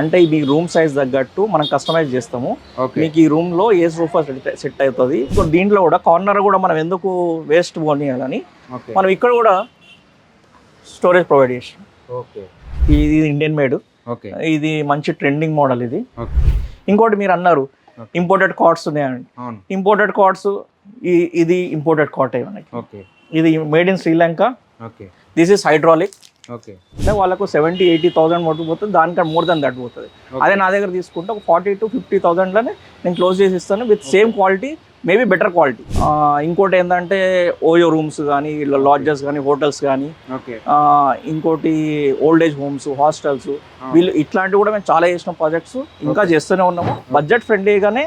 అంటే మీ room size తగ్గట్టు మనం కస్టమైజ్ చేస్తాము. మీకు ఈ రూమ్లో ఏ సోఫా సెట్ అవుతుంది? సో దీంట్లో కూడా కార్నర్ కూడా మనం ఎందుకు వేస్ట్ పోనీయాలని మనం ఇక్కడ కూడా స్టోరేజ్ ప్రొవైడ్ చేసాం ఓకే. ఇది ఇండియన్ మేడ్ ఇది మంచి ట్రెండింగ్ మోడల్ ఇది. ఇంకోటి మీరు అన్నారు. ఇంపోర్టెడ్ కార్డ్స్ ఉన్నాయండి. ఇంపోర్టెడ్ కార్డ్స్ ఇది ఇంపోర్టెడ్ కార్ట్ మనకి. ఇది made in Sri Lanka okay. This is hydraulic అంటే వాళ్ళకు సెవెంటీ ఎయిటీ థౌసండ్ వరకు పోతుంది దానికన్నా మోర్ దాన్ దట్ పోతుంది. అదే నా దగ్గర తీసుకుంటే ఒక ఫార్టీ టు ఫిఫ్టీ థౌసండ్లోనే నేను క్లోజ్ చేసి ఇస్తాను with same quality maybe better quality. ఇంకోటి ఏంటంటే ఓయో రూమ్స్ కానీ ఇలా లాడ్జెస్ కానీ హోటల్స్ కానీ ఇంకోటి ఓల్డ్ ఏజ్ హోమ్స్ హాస్టల్స్. వీళ్ళు ఇట్లాంటివి కూడా మేము చాలా చేసిన ప్రాజెక్ట్స్. ఇంకా చేస్తూనే ఉన్నాము. బడ్జెట్ ఫ్రెండ్లీగానే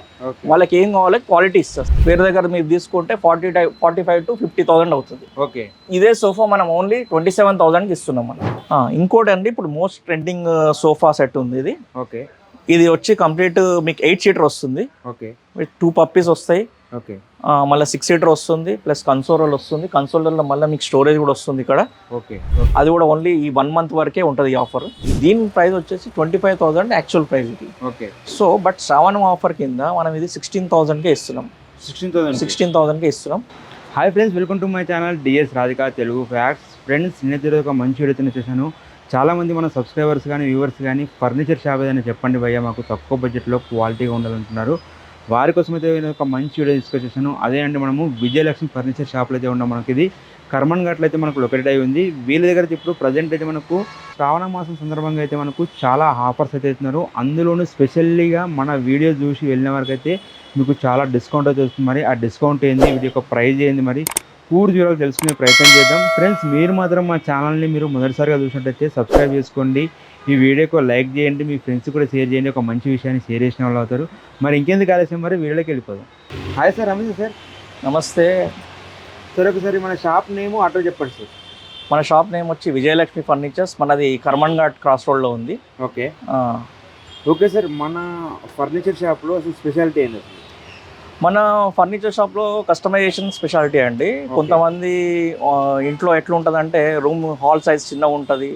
వాళ్ళకి ఏం కావాలో క్వాలిటీ ఇస్తారు. వేరే దగ్గర మీరు తీసుకుంటే forty forty five to fifty thousand అవుతుంది. ఓకే. ఇదే సోఫా మనం ఓన్లీ ట్వంటీ సెవెన్ థౌసండ్కి ఇస్తున్నాం మనం. ఇంకోటి అండి ఇప్పుడు మోస్ట్ ట్రెండింగ్ సోఫా సెట్ ఉంది ఇది. ఓకే. ఇది వచ్చి కంప్లీట్ మీకు ఎయిట్ సీటర్ వస్తుంది. ఓకే. టూ పప్పీస్ వస్తాయి. ఓకే. మళ్ళీ సిక్స్ సీటర్ వస్తుంది ప్లస్ కన్సోలర్ వస్తుంది. కన్సోలర్లో మళ్ళీ మీకు స్టోరేజ్ కూడా వస్తుంది ఇక్కడ. ఓకే. అది కూడా ఓన్లీ ఈ వన్ మంత్ వరకే ఉంటుంది ఈ ఆఫర్ దీని ప్రైస్ వచ్చేసి twenty five thousand actual price ఇది okay. So but Shravanam offer కింద మనం ఇది సిక్స్టీన్ థౌసండ్కే ఇస్తున్నాం. సిక్స్టీన్ థౌసండ్ సిక్స్టీన్ థౌసండ్కే ఇస్తున్నాం. Hi friends welcome to my channel DS Radhika Telugu facts friends తిరిగి ఒక మంచి వీడియోతో చేశాను. చాలామంది మన సబ్స్క్రైబర్స్ కానీ వ్యూవర్స్ కానీ ఫర్నిచర్ షాప్ ఏదైనా చెప్పండి భయ్య మాకు తక్కువ బడ్జెట్లో క్వాలిటీగా ఉండాలంటున్నారు. వారి కోసం అయితే నేను ఒక మంచి వీడియో తీసుకొచ్చేసాను. అదే అండి మనము విజయలక్ష్మి ఫర్నిచర్ షాప్లో అయితే ఉన్నాం మనకి ఇది కర్మన్ ఘాట్లో అయితే మనకు లొకేట్ అయి ఉంది. వీళ్ళ దగ్గర ఇప్పుడు ప్రజెంట్ అయితే మనకు శ్రావణ మాసం సందర్భంగా అయితే మనకు చాలా ఆఫర్స్ అయితే ఇస్తున్నారు. అందులోనూ స్పెషల్లీగా మన వీడియో చూసి వెళ్ళిన వరకు అయితే మీకు చాలా డిస్కౌంట్ అయితే వస్తుంది. మరి ఆ డిస్కౌంట్ ఏంది? వీటి యొక్క ప్రైజ్ ఏంది? మరి పూర్తి వివరాలు తెలుసుకునే ప్రయత్నం చేద్దాం. ఫ్రెండ్స్ మీరు మాత్రం మా ఛానల్ని మీరు మొదటిసారిగా చూసినట్టయితే సబ్స్క్రైబ్ చేసుకోండి. ఈ వీడియోకి లైక్ చేయండి. మీ ఫ్రెండ్స్ కూడా షేర్ చేయండి. ఒక మంచి విషయాన్ని షేర్ చేసిన వాళ్ళు అవుతారు. మరి ఇంకెందుకు ఆలస్యం? మరి వీడియోకి వెళ్ళిపోదాం. హాయ్ సార్ రమేష్ సార్ నమస్తే. సార్ ఒకసారి మన షాప్ నేమ్ ఆటో చెప్పండి సార్ మన షాప్ నేమ్ వచ్చి విజయలక్ష్మి ఫర్నిచర్స్ మనది కర్మన్ ఘాట్ క్రాస్ రోడ్లో ఉంది. ఓకే ఓకే సార్ మన ఫర్నిచర్ షాప్లో అసలు స్పెషాలిటీ ఏంటి మన ఫర్నిచర్ షాప్లో కస్టమైజేషన్ స్పెషాలిటీ అండి. కొంతమంది ఇంట్లో ఎట్లుంటుందంటే రూమ్ హాల్ సైజ్ చిన్నగా ఉంటుంది.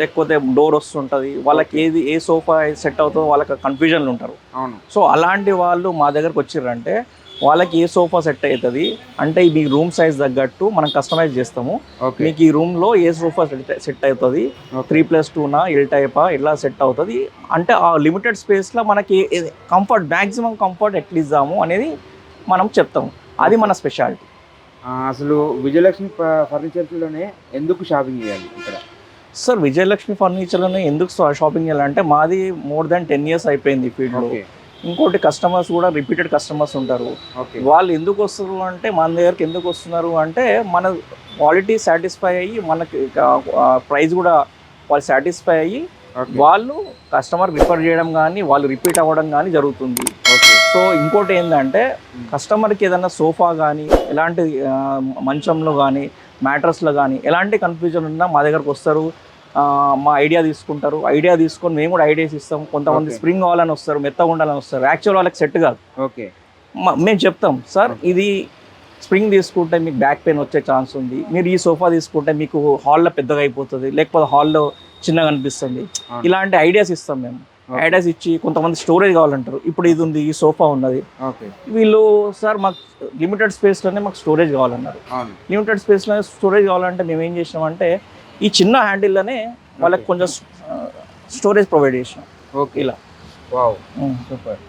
లేకపోతే డోర్ వస్తుంటుంది. వాళ్ళకి ఏది ఏ సోఫా సెట్ అవుతుందో వాళ్ళకి కన్ఫ్యూజన్లు ఉంటారు. సో అలాంటి వాళ్ళు మా దగ్గరకు వచ్చిర్రంటే వాళ్ళకి ఏ సోఫా సెట్ అవుతుంది? అంటే మీ రూమ్ సైజ్ తగ్గట్టు మనం కస్టమైజ్ చేస్తాము. మీకు ఈ రూమ్లో ఏ సోఫా సెట్ అవుతుంది? త్రీ ప్లస్ టూనా ఎల్ టైపా? ఇలా సెట్ అవుతుంది? అంటే ఆ లిమిటెడ్ స్పేస్లో మనకి కంఫర్ట్ మ్యాక్సిమం కంఫర్ట్ ఎట్లా ఇద్దాము అనేది మనం చెప్తాము. అది మన స్పెషాలిటీ. అసలు విజయలక్ష్మి ఫ- ఫర్నిచర్లోనే ఎందుకు షాపింగ్ చేయాలి ఇక్కడ? సార్ విజయలక్ష్మి ఫర్నిచర్లోనే ఎందుకు షాపింగ్ చేయాలంటే మాది మోర్ దాన్ టెన్ ఇయర్స్ అయిపోయింది ఫీల్డ్లో. ఇంకోటి కస్టమర్స్ కూడా రిపీటెడ్ కస్టమర్స్ ఉంటారు. వాళ్ళు ఎందుకు వస్తారు అంటే మన దగ్గరికి ఎందుకు వస్తున్నారు అంటే మన క్వాలిటీ సాటిస్ఫై అయ్యి మనకి ప్రైస్ కూడా వాళ్ళు సాటిస్ఫై అయ్యి వాళ్ళు కస్టమర్ రిఫర్ చేయడం కానీ వాళ్ళు రిపీట్ అవ్వడం కానీ జరుగుతుంది. ఓకే. సో ఇంకోటి ఏంటంటే కస్టమర్కి ఏదైనా సోఫా కానీ ఎలాంటి మంచంలో కానీ మ్యాట్రస్లో కానీ ఎలాంటి కన్ఫ్యూజన్ ఉన్నా మా దగ్గరకు వస్తారు. మా ఐడియా తీసుకుంటారు. ఐడియా తీసుకొని మేము కూడా ఐడియాస్ ఇస్తాం. కొంతమంది. స్ప్రింగ్ కావాలని వస్తారు మెత్తగా ఉండాలని వస్తారు. యాక్చువల్ వాళ్ళకి సెట్ కాదు. ఓకే. మేము చెప్తాం సార్ ఇది స్ప్రింగ్ తీసుకుంటే మీకు బ్యాక్ పెయిన్ వచ్చే ఛాన్స్ ఉంది. మీరు ఈ సోఫా తీసుకుంటే మీకు హాల్లో పెద్దగా అయిపోతుంది. లేకపోతే హాల్లో చిన్నగా అనిపిస్తుంది. ఇలాంటి ఐడియాస్ ఇస్తాం మేము. ఐడియాస్ ఇచ్చి కొంతమంది స్టోరేజ్ కావాలంటారు. ఇప్పుడు ఇది ఉంది ఈ సోఫా ఉన్నది. వీళ్ళు సార్ మాకు లిమిటెడ్ స్పేస్లోనే మాకు స్టోరేజ్ కావాలన్నారు. లిమిటెడ్ స్పేస్లో స్టోరేజ్ కావాలంటే మేము ఏం చేసినామంటే ఈ చిన్న హ్యాండిల్లోనే వాళ్ళకి. కొంచెం స్టోరేజ్ ప్రొవైడ్ చేసినాం. ఓకే ఇలా. వావ్ సూపర్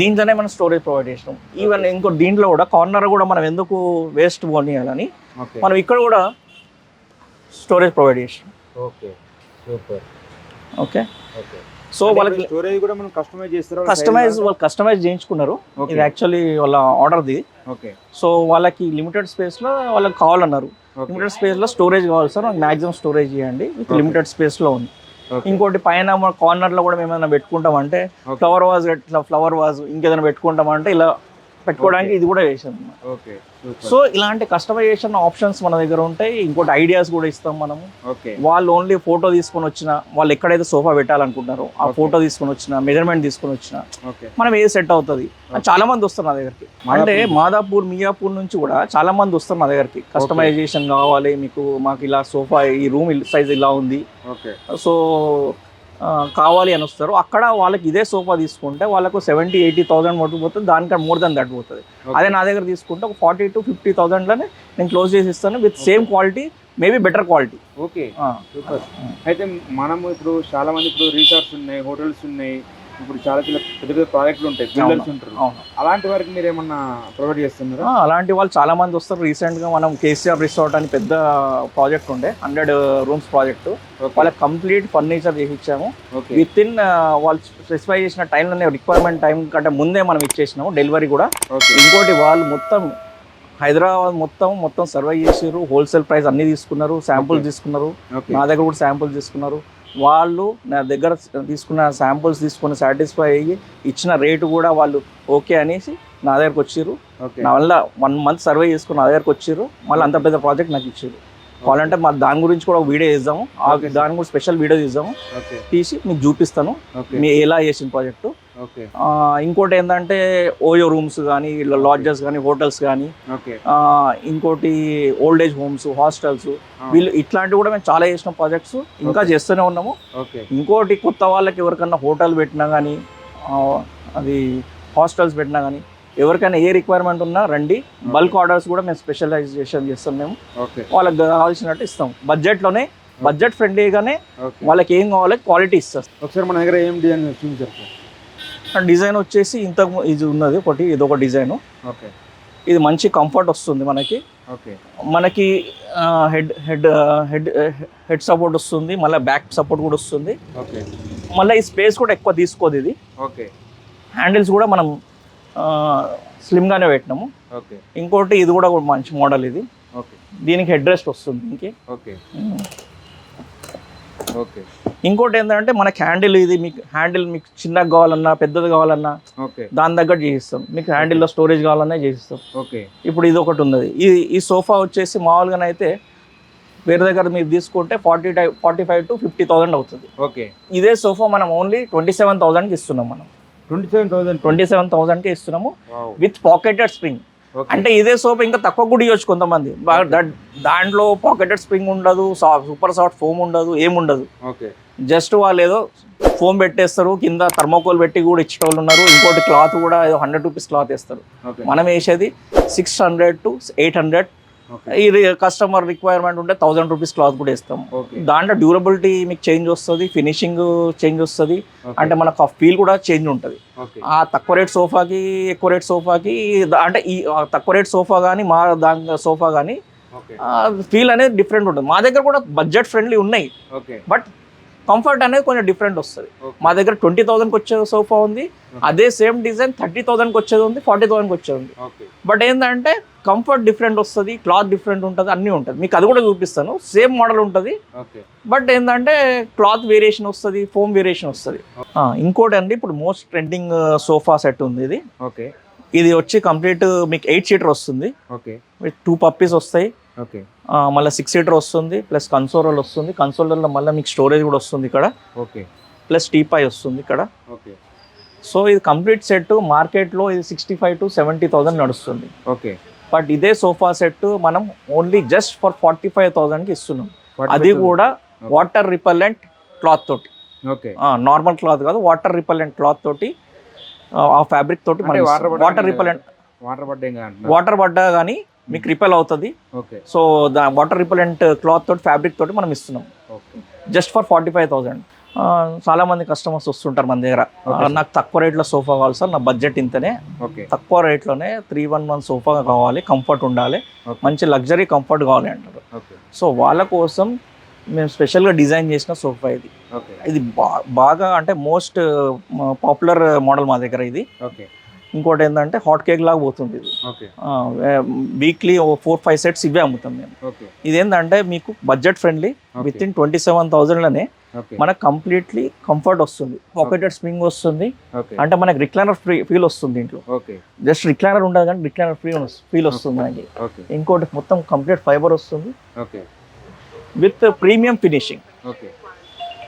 దీంట్లోనే మనం స్టోరేజ్ ప్రొవైడ్ చేసినాం. ఈవెన్ ఇంకో దీంట్లో కూడా కార్నర్ కూడా మనం ఎందుకు వేస్ట్ పోనీయాలని మనం ఇక్కడ కూడా స్టోరేజ్ ప్రొవైడ్ చేసినాం. Okay super okay okay so వాళ్ళకి స్టోరేజ్ కూడా మనం కస్టమైజ్ చేస్తారా కస్టమైజ్ వాళ్ళు కస్టమైజ్ చేయించుకున్నారు. ఇది యాక్చువల్లీ వాళ్ళ ఆర్డర్ది ఓకే సో వాళ్ళకి లిమిటెడ్ స్పేస్లో వాళ్ళకి కావాలన్నారు. లిమిటెడ్ స్పేస్లో స్టోరేజ్ కావాలి సార్. మ్యాక్సిమం స్టోరేజ్ చేయండి విత్. లిమిటెడ్ స్పేస్లో ఉంది. ఓకే ఇంకోటి పైన మన కార్నర్లో కూడా మేము ఏమైనా పెట్టుకుంటామంటే Okay. ఫ్లవర్ వాజ్ ఇట్లా ఫ్లవర్ వాజ్ ఇంకేదైనా పెట్టుకుంటామంటే ఇలా పెట్టుకోవడానికి ఇది కూడా వేసాం ఓకే సో ఇలాంటి కస్టమైజేషన్ ఆప్షన్స్ మన దగ్గర ఉంటాయి ఇంకోటి ఐడియాస్ కూడా ఇస్తాం మనము. ఓకే వాళ్ళు ఓన్లీ ఫోటో తీసుకొని వచ్చిన వాళ్ళు ఎక్కడైతే సోఫా పెట్టాలనుకుంటారో ఆ. ఫోటో తీసుకొని వచ్చిన మెజర్మెంట్ తీసుకొని వచ్చిన మనం ఏది సెట్ అవుతుంది? చాలా మంది వస్తారు నా దగ్గరికి. అంటే మాదాపూర్ మియాపూర్ నుంచి కూడా చాలా మంది వస్తారు నా దగ్గరికి. కస్టమైజేషన్ కావాలి మీకు మాకు ఇలా సోఫా ఈ రూమ్ సైజ్ ఇలా ఉంది. సో కావాలి అని వస్తారు. అక్కడ వాళ్ళకి ఇదే సోఫా తీసుకుంటే వాళ్ళకు సెవెంటీ ఎయిటీ థౌసండ్ మటుకు పోతుంది. దానికన్నా మోర్ దెన్ దట్ పోతుంది. అదే నా దగ్గర తీసుకుంటే ఒక ఫార్టీ టు ఫిఫ్టీ థౌసండ్లోనే నేను క్లోజ్ చేసి ఇస్తాను with same quality maybe better quality okay super అయితే మనము ఇప్పుడు చాలా మంది ఇప్పుడు రిసార్ట్స్ ఉన్నాయి హోటల్స్ ఉన్నాయి. ఇప్పుడు చాలా చాలా పెద్ద పెద్ద ప్రాజెక్టులు ఉంటాయి బిల్డర్స్ ఉంటారు. అవును. అలాంటి వారికి మీరు ఏమన్నా ప్రొవైడ్ చేస్తున్నారా? అలాంటి వాళ్ళు చాలా మంది వస్తారు. రీసెంట్గా మనం కేసీఆర్ రిసార్ట్ అని పెద్ద ప్రాజెక్ట్ ఉండే హండ్రెడ్ రూమ్స్ ప్రాజెక్ట్. వాళ్ళకి కంప్లీట్ ఫర్నిచర్ చేసి ఇచ్చాము ఓకే విత్ ఇన్ వాళ్ళు స్పెసిఫై చేసిన టైంలోనే రిక్వైర్మెంట్ టైం కంటే ముందే మనం ఇచ్చేసినాము డెలివరీ కూడా. ఇంకోటి వాళ్ళు మొత్తం హైదరాబాద్ మొత్తం మొత్తం సర్వే చేసారు హోల్సేల్ ప్రైస్ అన్ని తీసుకున్నారు శాంపుల్స్ Okay. తీసుకున్నారు. నా దగ్గర కూడా శాంపుల్స్ తీసుకున్నారు. వాళ్ళు నా దగ్గర తీసుకున్న శాంపుల్స్ తీసుకుని సాటిస్ఫై అయ్యి ఇచ్చిన రేటు కూడా వాళ్ళు ఓకే అనేసి నా దగ్గరకు వచ్చిర్రు. ఓకే నా వల్ల వన్ మంత్ సర్వే చేసుకుని నా దగ్గరకు వచ్చిర్రు. మళ్ళీ అంత పెద్ద ప్రాజెక్ట్ నాకు ఇచ్చారు కావాలంటే మా దాని గురించి కూడా ఒక వీడియో చేద్దాము. దాని కూడా స్పెషల్ వీడియో తీద్దాము ఓకే తీసి మీకు చూపిస్తాను. మీ ఎలా చేసిన ప్రాజెక్టు ఇంకోటి ఏంటంటే ఓయో రూమ్స్ కానీ లాడ్జెస్ కానీ హోటల్స్ కానీ ఇంకోటి ఓల్డ్ ఏజ్ హోమ్స్ హాస్టల్స్. వీళ్ళు ఇట్లాంటివి కూడా మేము చాలా చేసిన ప్రాజెక్ట్స్. ఇంకా. చేస్తూనే ఉన్నాము. ఇంకోటి కొత్త వాళ్ళకి ఎవరికన్నా హోటల్ పెట్టినా కానీ అది హాస్టల్స్ పెట్టినా కానీ ఎవరికైనా ఏ రిక్వైర్మెంట్ ఉన్నా రండి. బల్క్ ఆర్డర్స్ కూడా మేము స్పెషలైజేషన్ చేస్తాం మేము. వాళ్ళకి కావాల్సినట్టు ఇస్తాం. బడ్జెట్లోనే బడ్జెట్ ఫ్రెండ్లీగానే వాళ్ళకి ఏం కావాలో క్వాలిటీ ఇస్తాం ఒకసారి మన దగ్గర ఏం డిజైన్ చూపించారు సార్ డిజైన్ వచ్చేసి ఇంతకు ఇది ఉన్నది ఒకటి ఇది ఒక డిజైన్. ఓకే. ఇది మంచి కంఫర్ట్ వస్తుంది మనకి. ఓకే. మనకి head head head head support వస్తుంది మళ్ళీ బ్యాక్ సపోర్ట్ కూడా వస్తుంది. ఓకే. మళ్ళీ ఈ స్పేస్ కూడా ఎక్కువ తీసుకోదు ఇది. ఓకే. హ్యాండిల్స్ కూడా మనం స్లిమ్గానే పెట్టినాము. ఓకే. ఇంకోటి ఇది కూడా మంచి మోడల్ ఇది. ఓకే. దీనికి హెడ్ రెస్ట్ వస్తుంది దీనికి. ఓకే. ఓకే. ఇంకోటి ఏంటంటే మనకి హ్యాండిల్ ఇది మీకు హ్యాండిల్ మీకు చిన్నగా కావాలన్నా పెద్దది కావాలన్నా ఓకే. దాని తగ్గట్టు చేసిస్తాం. మీకు హ్యాండిల్లో స్టోరేజ్ కావాలన్నా చేసిస్తాం. ఓకే. ఇప్పుడు ఇది ఒకటి ఉన్నది. ఈ ఈ సోఫా వచ్చేసి మామూలుగానైతే వేరే దగ్గర మీరు తీసుకుంటే forty tie forty five to fifty thousand అవుతుంది. ఓకే. ఇదే సోఫా మనం ఓన్లీ ట్వంటీ సెవెన్ థౌసండ్కి ఇస్తున్నాం మనం. Twenty seven thousand. Twenty seven థౌసండ్కి ఇస్తున్నాము. With pocketed spring. అంటే ఇదే సోప్ ఇంకా తక్కువ కూడా ఇవ్వచ్చు కొంతమంది. దాంట్లో పాకెటెడ్ స్ప్రింగ్ ఉండదు సూపర్ సాఫ్ట్ ఫోమ్ ఉండదు ఏముండదు జస్ట్ వాళ్ళు ఏదో ఫోమ్ పెట్టేస్తారు కింద థర్మోకోల్ పెట్టి కూడా ఇచ్చేటోళ్ళు ఉన్నారు. ఇంకోటి క్లాత్ కూడా ఏదో హండ్రెడ్ రూపీస్ క్లాత్ వేస్తారు. మనం వేసేది six hundred to eight hundred ఇది కస్టమర్ రిక్వైర్మెంట్ ఉంటే థౌసండ్ రూపీస్ క్లాత్ కూడా ఇస్తాం దాంట్లో డ్యూరబిలిటీ మీకు చేంజ్ వస్తుంది ఫినిషింగ్ చేంజ్ వస్తుంది అంటే మనకు ఆ ఫీల్ కూడా చేంజ్ ఉంటుంది. ఆ తక్కువ రేట్ సోఫాకి ఎక్కువ రేట్ సోఫాకి అంటే ఈ తక్కువ రేట్ సోఫా కానీ మా దాని సోఫా కానీ ఫీల్ అనేది డిఫరెంట్ ఉంటుంది. మా దగ్గర కూడా బడ్జెట్ ఫ్రెండ్లీ ఉన్నాయి. బట్ కంఫర్ట్ అనేది కొంచెం డిఫరెంట్ వస్తుంది. మా దగ్గర ట్వంటీ థౌసండ్కి వచ్చే సోఫా ఉంది అదే సేమ్ డిజైన్ థర్టీ థౌసండ్కి వచ్చేది ఉంది ఫార్టీ థౌసండ్కి వచ్చేది ఉంది. బట్ ఏంటంటే కంఫర్ట్ డిఫరెంట్ వస్తుంది క్లాత్ డిఫరెంట్ ఉంటుంది అన్నీ ఉంటుంది. మీకు అది కూడా చూపిస్తాను సేమ్ మోడల్ ఉంటుంది. బట్ ఏంటంటే క్లాత్ వేరియేషన్ వస్తుంది ఫోమ్ వేరియేషన్ వస్తుంది. ఇంకోటి అండి ఇప్పుడు మోస్ట్ ట్రెండింగ్ సోఫా సెట్ ఉంది ఇది. ఓకే. ఇది వచ్చి కంప్లీట్ మీకు ఎయిట్ సీటర్ వస్తుంది. ఓకే. టూ పప్పీస్ వస్తాయి. మళ్ళీ సిక్స్ సీటర్ వస్తుంది ప్లస్ కన్సోలర్ వస్తుంది. కన్సోలర్లో మళ్ళీ మీకు స్టోరేజ్ కూడా వస్తుంది ఇక్కడ. ఓకే. ప్లస్ టీపై వస్తుంది ఇక్కడ. ఓకే. సో ఇది కంప్లీట్ సెట్ మార్కెట్లో ఇది sixty five to seventy thousand నడుస్తుంది. ఓకే. బట్ ఇదే సోఫా సెట్ మనం only just for forty five థౌసండ్కి ఇస్తున్నాం. అది కూడా వాటర్ రిపల్లెంట్ క్లాత్ తోటి. ఓకే. నార్మల్ క్లాత్ కాదు వాటర్ రిపల్లెంట్ క్లాత్ తోటి ఆ, ఫ్యాబ్రిక్ తోటి వాటర్ రిపల్లెంట్ వాటర్ పడ్డా వాటర్ పడ్డా కానీ మీకు రిపెల్ అవుతుంది. So the water repellent cloth తోటి ఫ్యాబ్రిక్ తోటి మనం ఇస్తున్నాం. Just for forty five thousand చాలా మంది కస్టమర్స్ వస్తుంటారు మన దగ్గర. నాకు తక్కువ రేట్లో సోఫా కావాలి సార్ నా బడ్జెట్ ఇంతనే. ఓకే. తక్కువ రేట్లోనే త్రీ వన్ వన్ సోఫా కావాలి కంఫర్ట్ ఉండాలి. మంచి లగ్జరీ కంఫర్ట్ కావాలి అంటారు. సో వాళ్ళ కోసం మేము స్పెషల్గా డిజైన్ చేసిన సోఫా ఇది. ఇది బాగా అంటే మోస్ట్ పాపులర్ మోడల్ మా దగ్గర ఇది. ఓకే. ఇంకోటి ఏంటంటే హాట్ కేక్ లాగా పోతుంది ఇది. వీక్లీ ఫోర్ ఫైవ్ సెట్స్ ఇవే అమ్ముతాం మేము. ఇదేంటంటే మీకు budget friendly with in twenty seven థౌజండ్లోనే మనకు కంప్లీట్లీ కంఫర్ట్ వస్తుంది. పాకెటెడ్ స్ప్రింగ్ వస్తుంది. అంటే మనకి రిక్లైనర్ ఫ్రీ ఫీల్ వస్తుంది దీంట్లో ఓకే. జస్ట్ రిక్లైనర్ ఉండదు కానీ రిక్లైనర్ ఫ్రీ ఫీల్ వస్తుంది మనకి. ఓకే. ఇంకోటి మొత్తం కంప్లీట్ ఫైబర్ వస్తుంది. With premium finishing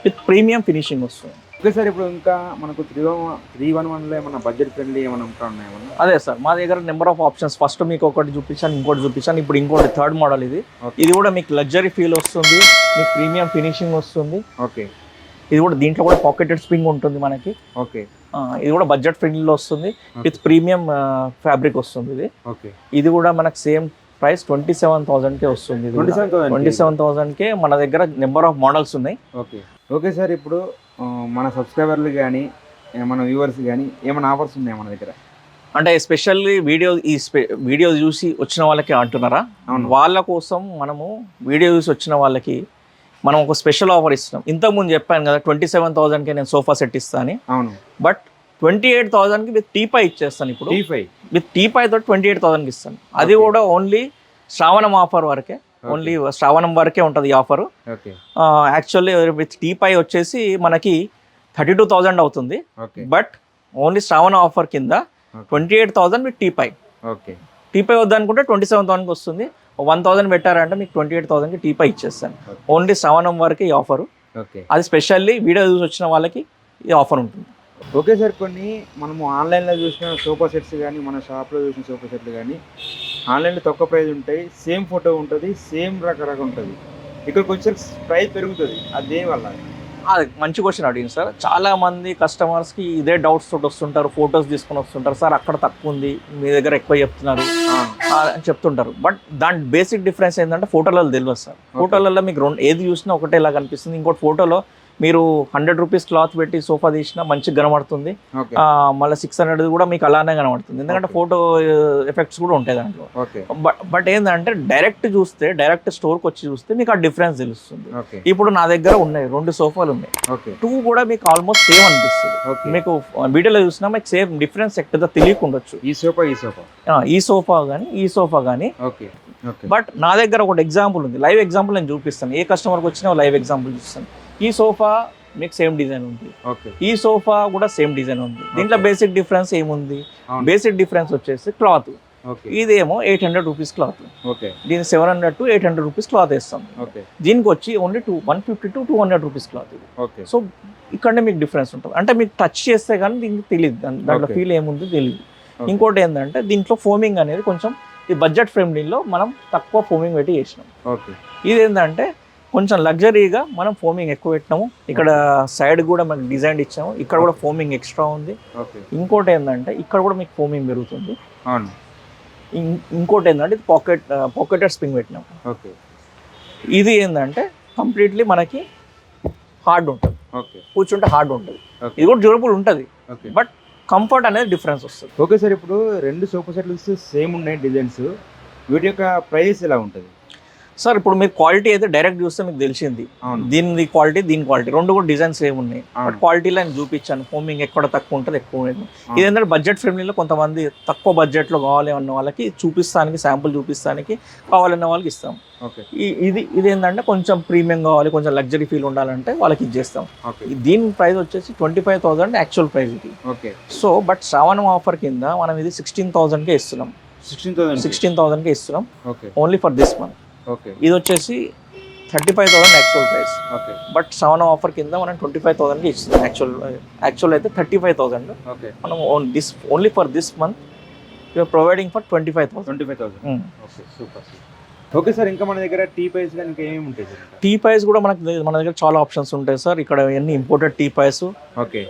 with premium finishing వస్తుంది. ఓకే సార్ ఇప్పుడు ఇంకా మనకు త్రీ వన్ త్రీ వన్ వన్లో ఏమన్నా బడ్జెట్ ఫ్రెండ్లీ ఏమైనా ఉంటా ఉన్నాయేమన్నా అదే సార్ మా దగ్గర నెంబర్ ఆఫ్ ఆప్షన్స్ ఫస్ట్ మీకు ఒకటి చూపించాను ఇంకోటి చూపించాను. ఇప్పుడు ఇంకోటి థర్డ్ మోడల్ ఇది. ఇది కూడా మీకు లగ్జరీ ఫీల్ వస్తుంది మీకు ప్రీమియం ఫినిషింగ్ వస్తుంది. ఓకే ఇది కూడా దీంట్లో కూడా పాకెటెడ్ స్ప్రింగ్ ఉంటుంది మనకి. ఓకే ఇది కూడా బడ్జెట్ ఫ్రెండ్లీలో వస్తుంది. విత్ ప్రీమియం ఫ్యాబ్రిక్ వస్తుంది ఇది. ఓకే ఇది కూడా మనకు సేమ్ ప్రైస్ ట్వంటీ సెవెన్ థౌసండ్కే వస్తుంది ఇది ట్వంటీ సెవెన్ థౌసండ్ థౌసండ్కే మన దగ్గర నెంబర్ ఆఫ్ మోడల్స్ ఉన్నాయి. ఓకే ఓకే సార్ ఇప్పుడు మన సబ్స్క్రైబర్లు కానీ మన వ్యూవర్స్ కానీ ఏమైనా ఆఫర్స్ ఉన్నాయా మన దగ్గర? అంటే ఎస్పెషల్లీ వీడియో ఈ స్పె- వీడియో చూసి వచ్చిన వాళ్ళకి అంటున్నారా. వాళ్ళ కోసం మనము వీడియో చూసి వచ్చిన వాళ్ళకి మనం ఒక స్పెషల్ ఆఫర్ ఇస్తున్నాం. ఇంతకుముందు చెప్పాను కదా ట్వంటీ సెవెన్ థౌసండ్కి నేను సోఫా సెట్ ఇస్తాను అవును. బట్ ట్వంటీ ఎయిట్ థౌసండ్కి విత్ టీపై ఇచ్చేస్తాను ఇప్పుడు. టీ ఫైవ్ విత్ టీపై తోటి ట్వంటీ ఎయిట్ థౌసండ్కి ఇస్తాను. అది. కూడా ఓన్లీ శ్రావణం ఆఫర్ వరకే. ఓన్లీ శ్రావణం వరకే ఉంటుంది ఈ ఆఫర్ యాక్చువల్లీ విత్ టీపై వచ్చేసి మనకి థర్టీ టూ థౌజండ్ అవుతుంది. బట్ ఓన్లీ శ్రావణ ఆఫర్ కింద twenty eight thousand with teapoy okay teapoy వద్దనుకుంటే ట్వంటీ సెవెన్ థౌసండ్కి వస్తుంది. వన్ థౌసండ్ పెట్టారంటే మీకు ట్వంటీ ఎయిట్ థౌసండ్కి టీపై ఇచ్చేస్తాను. ఓన్లీ శ్రావణం వరకు ఈ ఆఫర్ ఓకే అది స్పెషల్లీ వీడియో చూసి వచ్చిన వాళ్ళకి ఈ ఆఫర్ ఉంటుంది. ఓకే సార్ కొన్ని మనము ఆన్లైన్లో చూసిన సోఫా సెట్స్ కానీ మన షాప్లో చూసిన సోఫా సెట్లు కానీ ఆన్లైన్లో తక్కువ ప్రైస్ ఉంటాయి సేమ్ ఫోటో ఉంటుంది సేమ్ రకరకాల ఉంటుంది. ఇక్కడికి వచ్చే ప్రైస్ పెరుగుతుంది. అది దేనివల్ల అది మంచి క్వశ్చన్ అడిగింది సార్. చాలా మంది కస్టమర్స్కి ఇదే డౌట్స్ తోటి వస్తుంటారు ఫొటోస్ తీసుకొని వస్తుంటారు. సార్ అక్కడ తక్కువ ఉంది మీ దగ్గర ఎక్కువ చెప్తున్నారు. అని చెప్తుంటారు. బట్ దాని బేసిక్ డిఫరెన్స్ ఏంటంటే ఫోటోలలో తెలియదు సార్. ఫోటోలలో మీకు రెండు ఏది చూసినా ఒకటేలా కనిపిస్తుంది ఇంకోటి ఫోటోలో మీరు హండ్రెడ్ రూపీస్ క్లాత్ పెట్టి సోఫా తీసినా మంచిగా కనబడుతుంది. మళ్ళీ సిక్స్ హండ్రెడ్ కూడా మీకు అలానే కనబడుతుంది. ఎందుకంటే. ఫోటో ఎఫెక్ట్స్ కూడా ఉంటాయి దాంట్లో. బట్ బట్ ఏంటంటే డైరెక్ట్ చూస్తే డైరెక్ట్ స్టోర్కి వచ్చి చూస్తే మీకు ఆ డిఫరెన్స్ తెలుస్తుంది. ఇప్పుడు నా దగ్గర ఉన్నాయి రెండు సోఫాలు ఉన్నాయి. టూ కూడా మీకు ఆల్మోస్ట్ సేమ్ అనిపిస్తుంది. మీకు వీడియోలో చూసినా మీకు సేమ్ డిఫరెన్స్ ఎక్కడ తెలియకుండొచ్చు ఈ సోఫా ఈ సోఫా? ఈ సోఫా కానీ ఈ సోఫా కానీ బట్ నా దగ్గర ఒకటి ఎగ్జాంపుల్ ఉంది. లైవ్ ఎగ్జాంపుల్ నేను చూపిస్తాను. ఏ కస్టమర్కి వచ్చినా లైవ్ ఎగ్జాంపుల్ చూపిస్తాను ఈ సోఫా మీకు సేమ్ డిజైన్ ఉంది. ఈ సోఫా కూడా సేమ్ డిజైన్ ఉంది. దీంట్లో. బేసిక్ డిఫరెన్స్ ఏముంది. బేసిక్ డిఫరెన్స్ వచ్చేసి క్లాత్. ఇదేమో eight hundred rupees cloth. Okay. దీని seven hundred to eight hundred rupees cloth వేస్తాం. ఓకే. దీనికి వచ్చి only two one fifty to two hundred rupees cloth ఇది. సో ఇక్కడనే మీకు డిఫరెన్స్ ఉంటుంది. అంటే మీకు టచ్ చేస్తే కానీ దీనికి తెలియదు దాని- దాంట్లో. ఫీల్ ఏముంది తెలియదు. ఇంకోటి ఏంటంటే దీంట్లో ఫోమింగ్ అనేది కొంచెం ఈ బడ్జెట్ ఫ్రెండ్లీలో మనం తక్కువ ఫోమింగ్ పెట్టి చేసినాం. ఓకే. ఇది ఏంటంటే కొంచెం లగ్జరీగా మనం ఫోమింగ్ ఎక్కువ పెట్టినాము. ఇక్కడ సైడ్ కూడా మనకి డిజైన్ ఇచ్చాము. ఇక్కడ కూడా ఫోమింగ్ ఎక్స్ట్రా ఉంది. ఇంకోటి ఏంటంటే ఇక్కడ కూడా మీకు ఫోమింగ్ పెరుగుతుంది. ఇంకోటి ఏంటంటే ఇది పాకెట్ పాకెటెడ్ స్ప్రింగ్ పెట్టినాం ఓకే ఇది ఏంటంటే కంప్లీట్లీ మనకి హార్డ్ ఉంటుంది. ఓకే కూర్చుంటే హార్డ్ ఉంటుంది. ఇది కూడా డ్యూరబుల్ ఉంటుంది. ఓకే బట్ కంఫర్ట్ అనేది డిఫరెన్స్ వస్తుంది. ఓకే సార్ ఇప్పుడు రెండు సోఫా సెట్లు సేమ్ ఉన్నాయి డిజైన్స్ వీటి యొక్క ప్రైస్ ఎలా ఉంటుంది? సార్ ఇప్పుడు మీరు క్వాలిటీ అయితే డైరెక్ట్ చూస్తే మీకు తెలిసింది. దీని క్వాలిటీ దీని క్వాలిటీ. రెండు కూడా డిజైన్స్ సేమ్ ఉన్నాయి. బట్. క్వాలిటీలో నేను చూపించాను. ఫోమింగ్ ఎక్కడ తక్కువ ఉంటుంది ఎక్కువ ఉంటుంది ఇది ఏంటంటే బడ్జెట్ ఫ్రెండ్లీలో కొంతమంది తక్కువ బడ్జెట్లో కావాలి అన్న వాళ్ళకి చూపిస్తానికి శాంపుల్ చూపిస్తానికి కావాలన్న వాళ్ళకి ఇస్తాం. ఇది ఇది ఏంటంటే కొంచెం ప్రీమియం కావాలి కొంచెం లగ్జరీ ఫీల్ ఉండాలంటే వాళ్ళకి ఇచ్చేస్తాం దీని ప్రైస్ వచ్చేసి twenty five thousand actual price ఇది. Okay. So but Shravanam offer కింద మనం ఇది సిక్స్టీన్ థౌసండ్కే ఇస్తున్నాం. సిక్స్టీన్ థౌసండ్ సిక్స్టీన్ థౌసండ్కే ఇస్తున్నాం. ఓన్లీ ఫర్ దిస్ మంత్ ఇది వచ్చేసి thirty five thousand actual price okay. But seven offer కింద మనం ట్వంటీ ఫైవ్ థౌసండ్కి ఇస్తున్నాం యాక్చువల్ యాక్చువల్ అయితే థర్టీ ఫైవ్ థౌసండ్. ఓకే. మనం own this only for this month you are providing for twenty five thousand twenty five thousand okay super okay sir ఇంకా మన దగ్గర tea price కానీ ఇంకా ఏమేమి ఉంటాయి? టీ పైస్ కూడా మనకు మన దగ్గర చాలా ఆప్షన్స్ ఉంటాయి సార్. ఇక్కడ అన్ని ఇంపోర్టెడ్ టీ పైస్ ఓకే.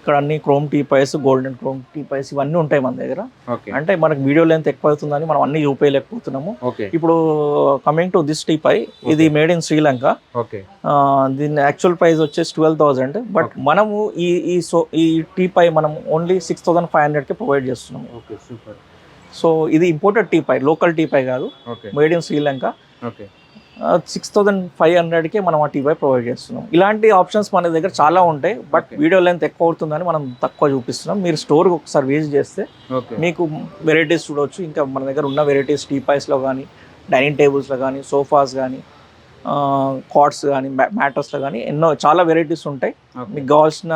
ఇక్కడ అన్ని chrome teapoys golden chrome teapoys ఇవన్నీ ఉంటాయి మన దగ్గర. ఓకే. అంటే మనకి వీడియో లెంత్ ఎక్కువ అవుతుందని మనం అన్ని చూపించలేకపోతున్నాము ఇప్పుడు coming to this teapoy ఇది మేడ్ ఇన్ శ్రీలంక. దీని యాక్చువల్ ప్రైస్ వచ్చేసి ట్వెల్వ్ థౌసండ్ బట్ మనము ఈ ఈ సో ఈ టీ పై మనం ఓన్లీ సిక్స్ థౌసండ్ ఫైవ్ హండ్రెడ్కి ప్రొవైడ్ చేస్తున్నాము. సో ఇది imported teapoy local teapoy కాదు. Made in Sri Lanka. Okay. Six thousand five హండ్రెడ్కి మనం ఆ టీ పై ప్రొవైడ్ చేస్తున్నాం. ఇలాంటి ఆప్షన్స్ మన దగ్గర చాలా ఉంటాయి బట్. వీడియో లెంత్ ఎక్కువ అవుతుందని మనం తక్కువ చూపిస్తున్నాం. మీరు స్టోర్కి ఒకసారి విజిట్ చేస్తే మీకు వెరైటీస్ చూడవచ్చు ఇంకా మన దగ్గర ఉన్న వెరైటీస్ టీ పైస్లో కానీ డైనింగ్ టేబుల్స్లో కానీ సోఫాస్ కానీ కాట్స్ కానీ మ్యాటర్స్లో కానీ ఎన్నో చాలా వెరైటీస్ ఉంటాయి. మీకు కావాల్సిన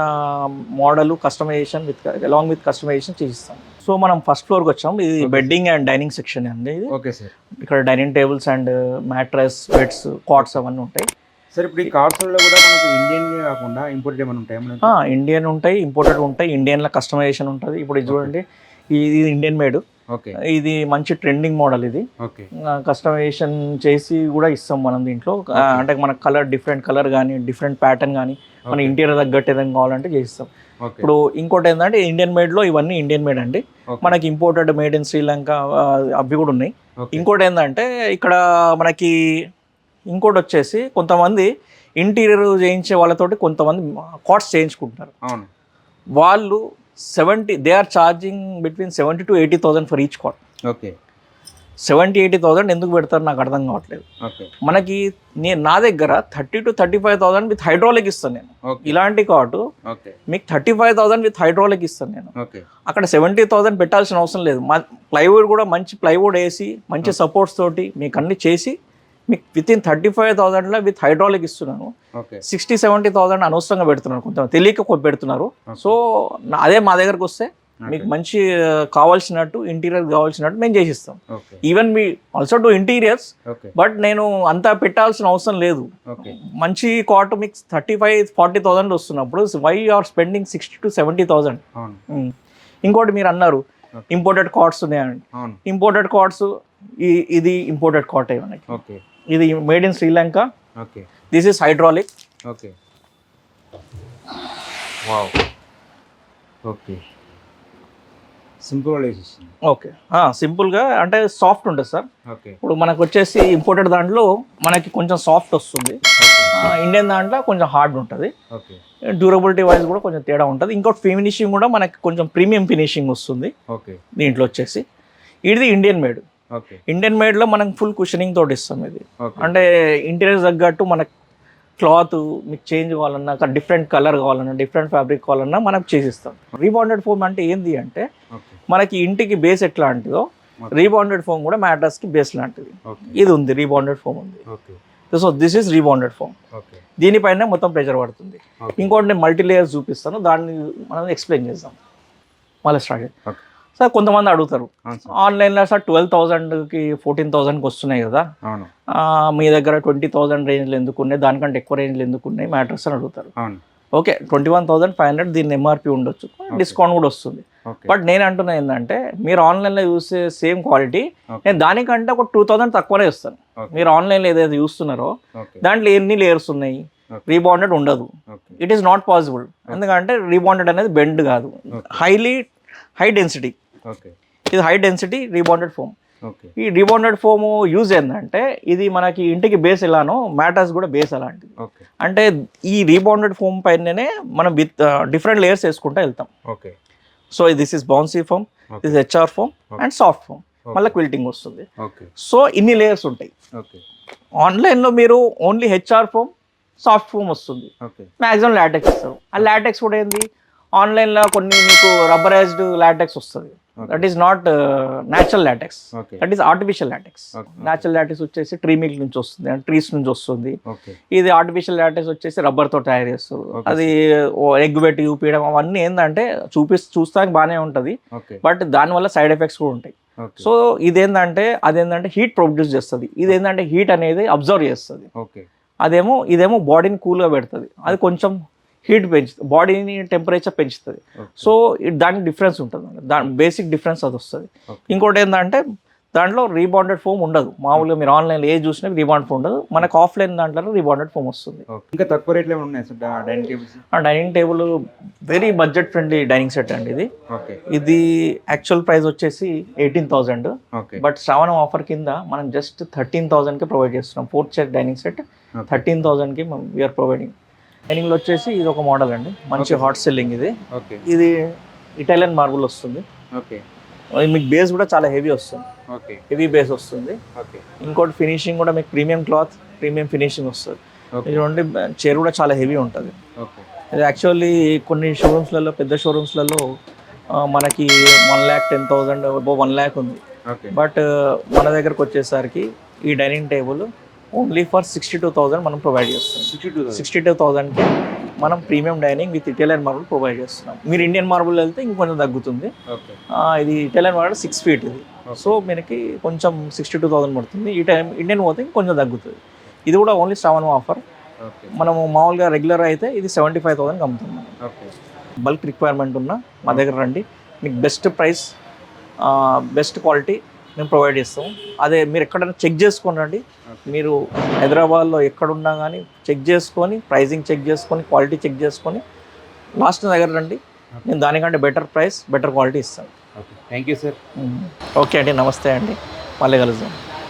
model customization with along with customization చేసిస్తాం. So మనం ఫస్ట్ ఫ్లోర్కి వచ్చాం. ఇది. బెడ్డింగ్ అండ్ డైనింగ్ సెక్షన్ అండి ఇది. ఓకే సార్ ఇక్కడ dining tables and mattress beds cots అవన్నీ ఉంటాయి. సార్ ఇప్పుడు ఈ కార్స్లో కూడా మనకు ఇండియన్ కాకుండా ఇంపోర్టెడ్ ఏమైనా ఉంటాయి? ఇండియన్ ఉంటాయి ఇంపోర్టెడ్ ఉంటాయి ఇండియన్లో కస్టమైజేషన్ ఉంటుంది. ఇప్పుడు ఇది చూడండి ఇది ఇండియన్ మేడ్ ఓకే ఇది మంచి ట్రెండింగ్ మోడల్ ఇది. ఓకే కస్టమైజేషన్ చేసి కూడా ఇస్తాం మనం దీంట్లో. అంటే మన కలర్ డిఫరెంట్ కలర్ కానీ డిఫరెంట్ ప్యాటర్న్ కానీ మన ఇంటీరియర్ తగ్గట్టు ఏదైనా కావాలంటే చేయిస్తాం. ఓకే ఇప్పుడు ఇంకోటి ఏంటంటే ఇండియన్ మేడ్లో ఇవన్నీ ఇండియన్ మేడ్ అండి. మనకి ఇంపోర్టెడ్ మేడ్ ఇన్ శ్రీలంక అవి కూడా ఉన్నాయి. ఇంకోటి ఏంటంటే ఇక్కడ మనకి ఇంకోటి వచ్చేసి కొంతమంది ఇంటీరియర్ చేయించే వాళ్ళతోటి కొంతమంది కాట్స్ చేయించుకుంటున్నారు. అవును. వాళ్ళు seventy they are charging between seventy to eighty thousand for each cot okay. Seventy eighty thousand ఎందుకు పెడతారు నాకు అర్థం కావట్లేదు. మనకి నేను నా దగ్గర thirty to thirty five thousand with hydraulic ఇస్తాను నేను. ఇలాంటి కాటు మీకు thirty five thousand with hydraulic ఇస్తాను నేను. అక్కడ సెవెంటీ థౌసండ్ పెట్టాల్సిన అవసరం లేదు. ప్లైవుడ్ కూడా మంచి ప్లైవుడ్ వేసి మంచి సపోర్ట్స్ తోటి మీకు అన్ని చేసి మీకు విత్ ఇన్ థర్టీ ఫైవ్ థౌసండ్లో విత్ హైడ్రాలిక్ ఇస్తున్నాను సిక్స్టీ సెవెంటీ థౌసండ్ అనవసరంగా పెడుతున్నారు కొంత తెలియక పెడుతున్నారు. సో అదే మా దగ్గరకు వస్తే మీకు మంచి కావాల్సినట్టు ఇంటీరియర్ కావాల్సినట్టు మేము చేసిస్తాం. ఈవెన్ మీ ఆల్సో టు ఇంటీరియర్స్ బట్ నేను అంతా పెట్టాల్సిన అవసరం లేదు. మంచి కాట్ మీకు థర్టీ ఫైవ్ ఫార్టీ థౌసండ్ వస్తున్నప్పుడు why are spending sixty to seventy thousand ఇంకోటి మీరు అన్నారు. ఇంపోర్టెడ్ కార్డ్స్ ఉన్నాయండి ఇంపోర్టెడ్ కార్డ్స్ ఇది ఇంపోర్టెడ్ కార్ట్ మనకి? ఇది made in Sri Lanka okay this is hydraulic okay okay వేసేసింది ఓకే. సింపుల్గా అంటే సాఫ్ట్ ఉంటుంది సార్. ఇప్పుడు మనకు వచ్చేసి ఇంపోర్టెడ్ దాంట్లో మనకి కొంచెం సాఫ్ట్ వస్తుంది. ఇండియన్ దాంట్లో కొంచెం హార్డ్ ఉంటుంది. డ్యూరబిలిటీ వైజ్ కూడా కొంచెం తేడా ఉంటుంది. ఇంకోటి ఫినిషింగ్ కూడా మనకి కొంచెం ప్రీమియం ఫినిషింగ్ వస్తుంది. ఓకే. దీంట్లో వచ్చేసి. ఇది ఇండియన్ మేడ్. ఇండియన్ మేడ్లో మనం ఫుల్ కుషనింగ్ తోటి ఇస్తాం ఇది. అంటే ఇంటీరియర్ తగ్గట్టు మనకు క్లాత్ మీకు చేంజ్ కావాలన్నా డిఫరెంట్ కలర్ కావాలన్నా డిఫరెంట్ ఫ్యాబ్రిక్ కావాలన్నా మనకు చేసిస్తాం. రీబాండెడ్ ఫోమ్ అంటే ఏంది అంటే మనకి ఇంటికి బేస్ ఎట్లాంటిదో రీబాండెడ్ ఫోమ్ కూడా మ్యాటర్స్కి బేస్ లాంటిది. ఇది ఉంది రీబాండెడ్ ఫోమ్ ఉంది. So this is rebonded foam దీనిపైన మొత్తం ప్రెషర్ పడుతుంది. ఇంకోటి నేను మల్టీ లేయర్స్ చూపిస్తాను దాన్ని మనం ఎక్స్ప్లెయిన్ చేద్దాం. మళ్ళీ స్టార్ట్ ఓకే. సార్ కొంతమంది అడుగుతారు. ఆన్లైన్లో సార్ ట్వెల్వ్ థౌసండ్కి ఫోర్టీన్ థౌసండ్కి వస్తున్నాయి కదా. మీ దగ్గర ట్వంటీ థౌసండ్ రేంజ్లు ఎందుకు ఉన్నాయి? దానికంటే ఎక్కువ రేంజ్లు ఎందుకు ఉన్నాయి? మ్యాట్రస్ అని అడుగుతారు. Okay twenty one thousand five hundred దీని ఎంఆర్పి ఉండొచ్చు. డిస్కౌంట్ కూడా వస్తుంది. బట్ నేను అంటున్నా ఏంటంటే మీరు ఆన్లైన్లో చూసే సేమ్ క్వాలిటీ. నేను దానికంటే ఒక టూ థౌసండ్ తక్కువనే ఇస్తాను. మీరు ఆన్లైన్లో ఏదైతే చూస్తున్నారో దాంట్లో ఎన్ని లేయర్స్ ఉన్నాయి. రీబాండెడ్ ఉండదు. ఇట్ ఈస్ నాట్ పాసిబుల్ ఎందుకంటే రీబాండెడ్ అనేది బెండ్ కాదు. హైలీ హై డెన్సిటీ ఇది హై డెన్సిటీ రీబాండెడ్ ఫోమ్ ఈ రీబాండెడ్ ఫోమ్ యూజ్ ఏంటంటే ఇది మనకి ఇంటికి బేస్ ఎలానో మ్యాటర్స్ కూడా బేస్ అలాంటిది. అంటే ఈ రీబాండెడ్ ఫోమ్ పైననే మనం విత్ డిఫరెంట్ లేయర్స్ వేసుకుంటూ వెళ్తాం. Okay. So this is bouncy foam. This HR foam and soft foam మళ్ళీ క్విల్టింగ్ వస్తుంది. ఓకే. సో ఇన్ని లేయర్స్ ఉంటాయి. ఓకే. ఆన్లైన్లో మీరు only HR foam soft foam వస్తుంది. మ్యాక్సిమం లాటెక్స్ ఇస్తారు. ఆ లాటెక్స్ కూడా ఏంది? ఆన్లైన్లో కొన్ని మీకు రబ్బరైజ్డ్ లాటెక్స్ వస్తుంది. That is not natural latex that is artificial latex. Natural latex వచ్చేసి ట్రీ మిల్క్ నుంచి వస్తుంది ట్రీస్ నుంచి వస్తుంది. ఇది ఆర్టిఫిషియల్ లాటెక్స్ వచ్చేసి రబ్బర్తో తయారు చేస్తారు. అది ఎగ్ పెట్టి చూపించడం అవన్నీ ఏంటంటే చూపి చూస్తానికి బాగానే ఉంటుంది. బట్ దానివల్ల సైడ్ ఎఫెక్ట్స్ కూడా ఉంటాయి. సో ఇదేంటంటే అదేంటంటే హీట్ ప్రొడ్యూస్ చేస్తుంది. ఇదేంటంటే హీట్ అనేది అబ్జర్వ్ చేస్తుంది. అదేమో ఇదేమో బాడీని కూల్గా పెడుతుంది. అది కొంచెం హీట్ పెంచుతుంది బాడీని టెంపరేచర్ పెంచుతుంది. సో దానికి డిఫరెన్స్ ఉంటుంది దాని బేసిక్ డిఫరెన్స్ అది వస్తుంది. ఇంకోటి ఏంటంటే దాంట్లో రీబాండెడ్ ఫోమ్ ఉండదు. మామూలుగా మీరు ఆన్లైన్లో ఏ చూసినా రీబాండ్ ఫోమ్ ఉండదు. మనకు ఆఫ్లైన్ దాంట్లో రీబాండెడ్ ఫోమ్ వస్తుంది. ఇంకా తక్కువ రేట్లో ఉన్నాయి డైనింగ్ టేబుల్స్? ఆ dining table very budget friendly dining set అండి ఇది. ఇది యాక్చువల్ ప్రైస్ వచ్చేసి eighteen okay. But Shravanam offer కింద మనం జస్ట్ థర్టీన్ థౌజండ్కి ప్రొవైడ్ చేస్తున్నాం. Fourth set dining set. Thirteen థౌజండ్కి మనం వీఆర్ ప్రొవైడింగ్ డైనింగ్లో వచ్చేసి ఇది ఒక మోడల్ అండి. మంచి. హాట్ సెల్లింగ్ ఇది. ఓకే ఇది ఇటాలియన్ మార్బుల్ వస్తుంది. ఓకే మీకు బేస్ కూడా చాలా హెవీ వస్తుంది. ఓకే హెవీ బేస్ వస్తుంది. ఓకే ఇంకోటి ఫినిషింగ్ కూడా మీకు ప్రీమియం క్లాత్ ప్రీమియం ఫినిషింగ్ వస్తుంది. ఇటువంటి చైర్ కూడా చాలా హెవీ ఉంటుంది. ఓకే ఇది యాక్చువల్లీ కొన్ని షోరూమ్స్లలో పెద్ద షోరూమ్స్లలో మనకి one lakh ten thousand one lakh ఉంది. బట్ మన దగ్గరకు వచ్చేసరికి ఈ dining table only for sixty two thousand మనం ప్రొవైడ్ చేస్తున్నాం. సిక్స్టీ టూ సిక్స్టీ టూ థౌజండ్కి మనం premium dining with Italian marble provide చేస్తున్నాం. మీరు ఇండియన్ మార్బుల్ వెళ్తే ఇంకొంచెం తగ్గుతుంది. ఇది ఇటాలియన్ మార్బుల్ సిక్స్ ఫీట్ ఇది. సో మనకి కొంచెం సిక్స్టీ టూ థౌసండ్ పడుతుంది. ఈ టైం ఇండియన్ పోతే ఇంకొంచెం తగ్గుతుంది. ఇది కూడా ఓన్లీ సెవెన్ ఆఫర్ మనము మామూలుగా రెగ్యులర్ అయితే ఇది సెవెంటీ ఫైవ్ థౌసండ్కి అమ్ముతున్నాం. ఓకే. బల్క్ రిక్వైర్మెంట్ ఉన్న మా దగ్గర రండి. మీకు బెస్ట్ ప్రైస్ బెస్ట్ క్వాలిటీ మేము ప్రొవైడ్ చేస్తాం. అదే మీరు ఎక్కడైనా చెక్ చేసుకోనండి. మీరు హైదరాబాద్లో ఎక్కడున్నా కానీ చెక్ చేసుకొని ప్రైజింగ్ చెక్ చేసుకొని క్వాలిటీ చెక్ చేసుకొని లాస్ట్ దగ్గర రండి. నేను దానికంటే బెటర్ ప్రైస్ బెటర్ క్వాలిటీ ఇస్తాను. Okay. Thank you sir okay అండి. నమస్తే అండి. మళ్ళీ కలుద్దాం.